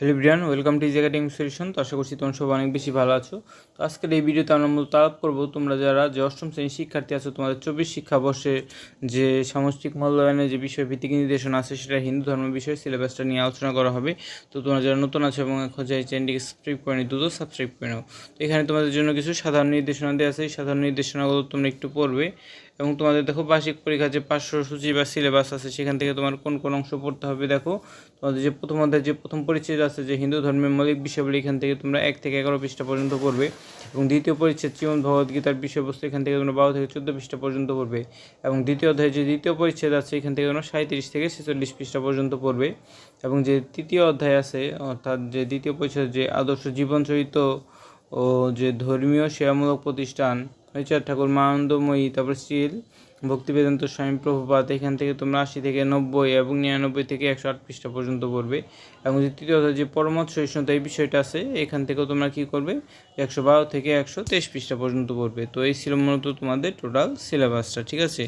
Hello Brian welcome to is academic solution তো আশা করছি তোমার সব অনেক বেশি ভালো আছো। তো আজকের এই ভিডিওতে আমরা মূলত আলাপ করব, তোমরা যারা যে অষ্টম শ্রেণির শিক্ষার্থী আছো, তোমাদের চব্বিশ শিক্ষাবর্ষে যে সামষ্টিক মূল্যায়নের যে বিষয় ভিত্তিক নির্দেশনা আছে, সেটা হিন্দু ধর্ম বিষয়ে সিলেবাসটা নিয়ে আলোচনা করা হবে। তো তোমরা যারা নতুন আছো এবং এখন যে চ্যানেলটিকে সাবস্ক্রাইব করে দ্রুত সাবস্ক্রাইব করে নাও। তো এখানে তোমাদের জন্য কিছু সাধারণ নির্দেশনা দেওয়া আছে। এই সাধারণ নির্দেশনাগুলো তোমরা একটু পড়বে এবং তোমাদের দেখো বার্ষিক পরীক্ষার যে পাঠ্যসূচি বা সিলেবাস আছে, সেখান থেকে তোমার কোন কোন অংশ পড়তে হবে, দেখো। তোমাদের যে প্রথম অধ্যায় যে প্রথম পরিচ্ছেদ আছে যে হিন্দু ধর্মের মৌলিক বিষয়গুলি এখান থেকে তোমরা এক থেকে এগারো পৃষ্ঠা পর্যন্ত পড়বে এবং দ্বিতীয় পরিচ্ছেদ জীবন ভগবদ্গীতার বিষয়বস্তু এখান থেকে তোমরা বারো থেকে চোদ্দ পৃষ্ঠা পর্যন্ত পড়বে এবং দ্বিতীয় অধ্যায়ে যে দ্বিতীয় পরিচ্ছেদ আছে এখান থেকে তোমরা সাঁত্রিশ থেকে ছেচল্লিশ পৃষ্ঠা পর্যন্ত পড়বে এবং যে তৃতীয় অধ্যায় আছে, অর্থাৎ যে দ্বিতীয় পরিচ্ছেদ যে আদর্শ জীবন চরিত্র ও যে ধর্মীয় সেবামূলক প্রতিষ্ঠান, হরিচাঁদ ঠাকুর মানন্দময়ী, তারপর স্টিল ভক্তি বেদান্ত স্বামী প্রভুপাত, এখান থেকে তোমরা আশি থেকে নব্বই এবং নিরানব্বই থেকে একশো আট পৃষ্ঠা পর্যন্ত পড়বে। এবং তৃতীয়ত যে পরমত সহিষ্ণুতা, এই বিষয়টা আছে, এখান থেকেও তোমরা কী করবে? একশো বারো থেকে একশো তেইশ পৃষ্ঠা পর্যন্ত পড়বে। তো এই ছিল মূলত তোমাদের টোটাল সিলেবাসটা ঠিক আছে?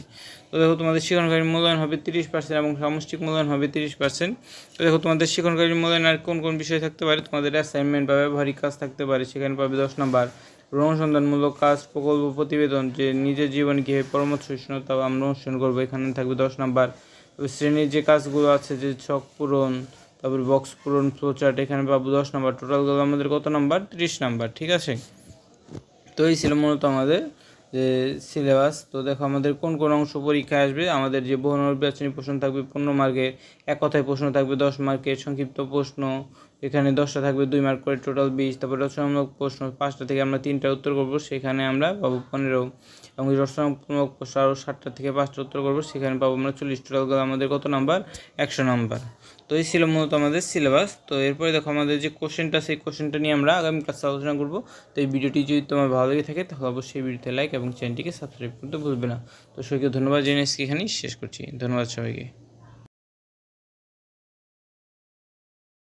তো দেখো, তোমাদের শিক্ষণকারী মূল্যায়ন হবে তিরিশ পার্সেন্ট এবং সামষ্টিক মূল্যায়ন হবে তিরিশ পার্সেন্ট তো দেখো, তোমাদের শিক্ষণকারী মূল্যায়ন আর কোন কোন বিষয় থাকতে পারে? তোমাদের অ্যাসাইনমেন্ট বা ব্যবহারিক কাজ থাকতে পারে, সেখানে পাবে দশ নম্বর। অনুসন্ধানমূলক কাজ, প্রকল্প, প্রতিবেদন, যে নিজের জীবন কীভাবে পরামর্শ সহিষ্ণুতা আমরা অনুসরণ করব, এখানে থাকবে দশ নাম্বার। শ্রেণির যে কাজগুলো আছে, যে ছক পূরণ, তারপর বক্স পূরণ ফ্লোচার্ট এখানে পাবো দশ নাম্বার। টোটালগুলো আমাদের কত নাম্বার? তিরিশ নাম্বার, ঠিক আছে? তো এই ছিল মূলত আমাদের, যে সিলেবাস তো দেখো আমাদের কোন কোন অংশ পরীক্ষায় আসবে, আমাদের যে বহু নির্বাচনী প্রশ্ন থাকবে পনেরো মার্কের, এক কথায় প্রশ্ন থাকবে দশ মার্কের, সংক্ষিপ্ত প্রশ্ন এখানে দশটা থাকবে, দুই মার্ক করে টোটাল বিশ, তারপর রচনামূলক প্রশ্ন, পাঁচটা থেকে আমরা তিনটা উত্তর করব, সেখানে আমরা পাবো পনেরো এবং রচনামূলক প্রশ্ন আরও সাতটা থেকে পাঁচটা উত্তর করব, সেখানে পাবো আমরা চল্লিশ। টোটাল আমাদের কত নাম্বার একশো নাম্বার তো এই ছিল মূলত আমাদের সিলেবাস তো এরপরে দেখো আমাদের যে কোশ্চেনটা সেই কোশ্চেনটা নিয়ে আমরা আগামী ক্লাসে আলোচনা করব। তো এই ভিডিওটি যদি তোমার ভালো লেগে থাকে, তাহলে অবশ্যই ভিডিওতে লাইক এবং চ্যানেলটিকে সাবস্ক্রাইব করতে ভুলবে না। তো সবাইকে ধন্যবাদ জেনে এখানেই শেষ করছি। ধন্যবাদ সবাইকে।